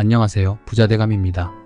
안녕하세요. 부자대감입니다.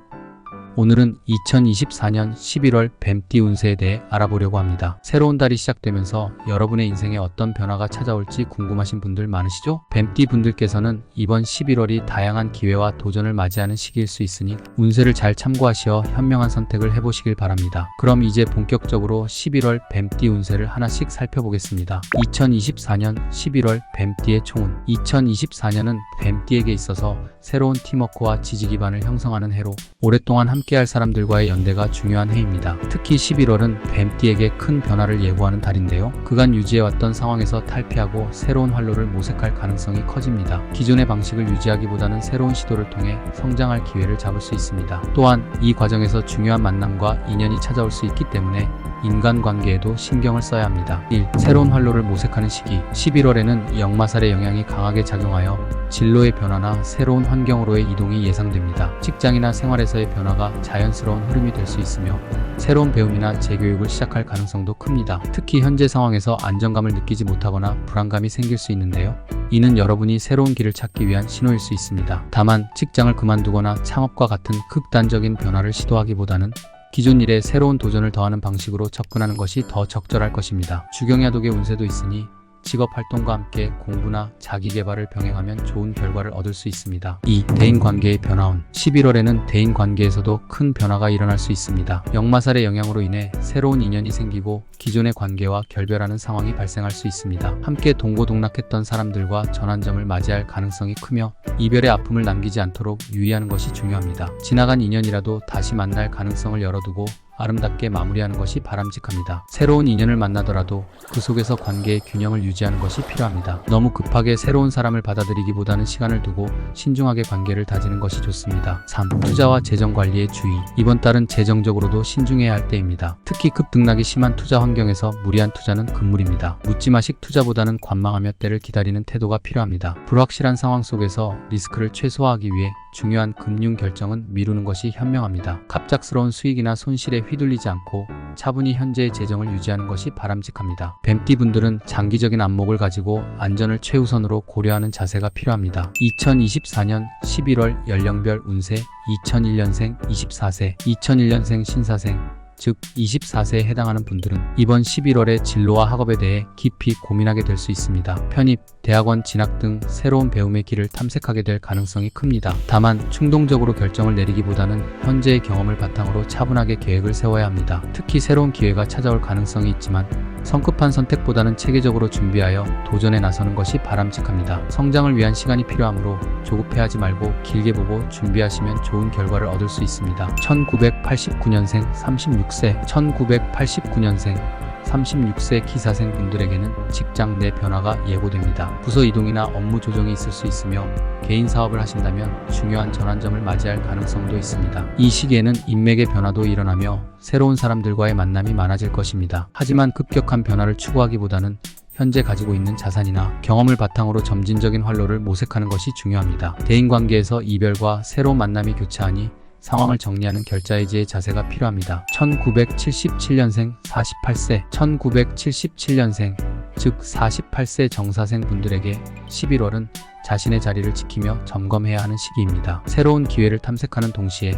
오늘은 2024년 11월 뱀띠 운세에 대해 알아보려고 합니다. 새로운 달이 시작되면서 여러분의 인생에 어떤 변화가 찾아올지 궁금하신 분들 많으시죠? 뱀띠 분들께서는 이번 11월이 다양한 기회와 도전을 맞이하는 시기일 수 있으니 운세를 잘 참고하시어 현명한 선택을 해보시길 바랍니다. 그럼 이제 본격적으로 11월 뱀띠 운세를 하나씩 살펴보겠습니다. 2024년 11월 뱀띠의 총운 2024년은 뱀띠에게 있어서 새로운 팀워크와 지지 기반을 형성하는 해로 오랫동안 함께 할 사람들과의 연대가 중요한 해입니다. 특히 11월은 뱀띠에게 큰 변화를 예고하는 달인데요. 그간 유지해왔던 상황에서 탈피하고 새로운 활로를 모색할 가능성이 커집니다. 기존의 방식을 유지하기보다는 새로운 시도를 통해 성장할 기회를 잡을 수 있습니다. 또한 이 과정에서 중요한 만남과 인연이 찾아올 수 있기 때문에 인간관계에도 신경을 써야 합니다. 1. 새로운 활로를 모색하는 시기 11월에는 역마살의 영향이 강하게 작용하여 진로의 변화나 새로운 환경으로의 이동이 예상됩니다. 직장이나 생활에서의 변화가 자연스러운 흐름이 될 수 있으며 새로운 배움이나 재교육을 시작할 가능성도 큽니다. 특히 현재 상황에서 안정감을 느끼지 못하거나 불안감이 생길 수 있는데요. 이는 여러분이 새로운 길을 찾기 위한 신호일 수 있습니다. 다만 직장을 그만두거나 창업과 같은 극단적인 변화를 시도하기보다는 기존 일에 새로운 도전을 더하는 방식으로 접근하는 것이 더 적절할 것입니다. 주경야독의 운세도 있으니 직업 활동과 함께 공부나 자기 개발을 병행하면 좋은 결과를 얻을 수 있습니다. 2. 대인 관계의 변화운 11월에는 대인 관계에서도 큰 변화가 일어날 수 있습니다. 역마살의 영향으로 인해 새로운 인연이 생기고 기존의 관계와 결별하는 상황이 발생할 수 있습니다. 함께 동고동락했던 사람들과 전환점을 맞이할 가능성이 크며 이별의 아픔을 남기지 않도록 유의하는 것이 중요합니다. 지나간 인연이라도 다시 만날 가능성을 열어두고 아름답게 마무리하는 것이 바람직합니다. 새로운 인연을 만나더라도 그 속에서 관계의 균형을 유지하는 것이 필요합니다. 너무 급하게 새로운 사람을 받아들이기보다는 시간을 두고 신중하게 관계를 다지는 것이 좋습니다. 3. 투자와 재정 관리에 주의. 이번 달은 재정적으로도 신중해야 할 때입니다. 특히 급등락이 심한 투자 환경에서 무리한 투자는 금물입니다. 묻지마식 투자보다는 관망하며 때를 기다리는 태도가 필요합니다. 불확실한 상황 속에서 리스크를 최소화하기 위해 중요한 금융 결정은 미루는 것이 현명합니다. 갑작스러운 수익이나 손실에 휘둘리지 않고 차분히 현재의 재정을 유지하는 것이 바람직합니다. 뱀띠 분들은 장기적인 안목을 가지고 안전을 최우선으로 고려하는 자세가 필요합니다. 2024년 11월 연령별 운세 2001년생 24세 2001년생 신사생 즉 24세에 해당하는 분들은 이번 11월에 진로와 학업에 대해 깊이 고민하게 될 수 있습니다. 편입, 대학원 진학 등 새로운 배움의 길을 탐색하게 될 가능성이 큽니다. 다만 충동적으로 결정을 내리기보다는 현재의 경험을 바탕으로 차분하게 계획을 세워야 합니다. 특히 새로운 기회가 찾아올 가능성이 있지만 성급한 선택보다는 체계적으로 준비하여 도전에 나서는 것이 바람직합니다. 성장을 위한 시간이 필요하므로 조급해하지 말고 길게 보고 준비하시면 좋은 결과를 얻을 수 있습니다. 1989년생 36세 1989년생 36세 기사생 분들에게는 직장 내 변화가 예고됩니다. 부서 이동이나 업무 조정이 있을 수 있으며 개인 사업을 하신다면 중요한 전환점을 맞이할 가능성도 있습니다. 이 시기에는 인맥의 변화도 일어나며 새로운 사람들과의 만남이 많아질 것입니다. 하지만 급격한 변화를 추구하기보다는 현재 가지고 있는 자산이나 경험을 바탕으로 점진적인 활로를 모색하는 것이 중요합니다. 대인 관계에서 이별과 새로운 만남이 교차하니 상황을 정리하는 결자해지의 자세가 필요합니다. 1977년생 48세 1977년생 즉 48세 정사생 분들에게 11월은 자신의 자리를 지키며 점검해야 하는 시기입니다. 새로운 기회를 탐색하는 동시에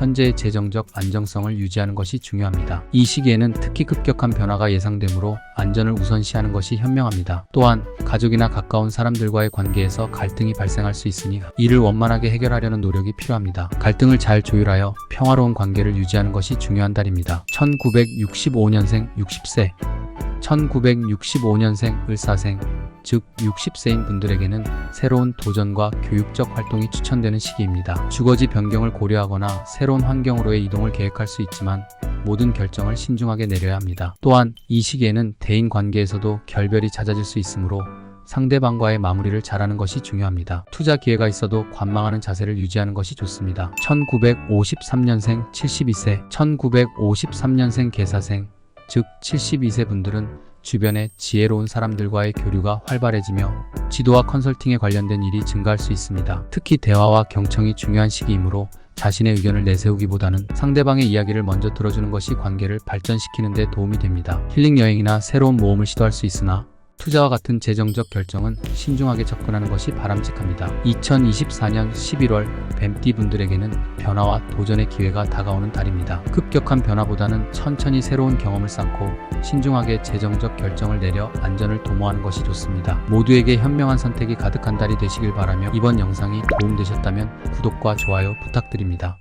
현재의 재정적 안정성을 유지하는 것이 중요합니다. 이 시기에는 특히 급격한 변화가 예상되므로 안전을 우선시하는 것이 현명합니다. 또한 가족이나 가까운 사람들과의 관계에서 갈등이 발생할 수 있으니 이를 원만하게 해결하려는 노력이 필요합니다. 갈등을 잘 조율하여 평화로운 관계를 유지하는 것이 중요한 달입니다. 1965년생 60세 1965년생 을사생 즉 60세인 분들에게는 새로운 도전과 교육적 활동이 추천되는 시기입니다. 주거지 변경을 고려하거나 새로운 환경으로의 이동을 계획할 수 있지만 모든 결정을 신중하게 내려야 합니다. 또한 이 시기에는 대인 관계에서도 결별이 잦아질 수 있으므로 상대방과의 마무리를 잘하는 것이 중요합니다. 투자 기회가 있어도 관망하는 자세를 유지하는 것이 좋습니다. 1953년생 72세, 1953년생 개사생, 즉 72세 분들은 주변의 지혜로운 사람들과의 교류가 활발해지며 지도와 컨설팅에 관련된 일이 증가할 수 있습니다. 특히 대화와 경청이 중요한 시기이므로 자신의 의견을 내세우기보다는 상대방의 이야기를 먼저 들어주는 것이 관계를 발전시키는 데 도움이 됩니다. 힐링 여행이나 새로운 모험을 시도할 수 있으나 투자와 같은 재정적 결정은 신중하게 접근하는 것이 바람직합니다. 2024년 11월 뱀띠 분들에게는 변화와 도전의 기회가 다가오는 달입니다. 급격한 변화보다는 천천히 새로운 경험을 쌓고 신중하게 재정적 결정을 내려 안전을 도모하는 것이 좋습니다. 모두에게 현명한 선택이 가득한 달이 되시길 바라며 이번 영상이 도움되셨다면 구독과 좋아요 부탁드립니다.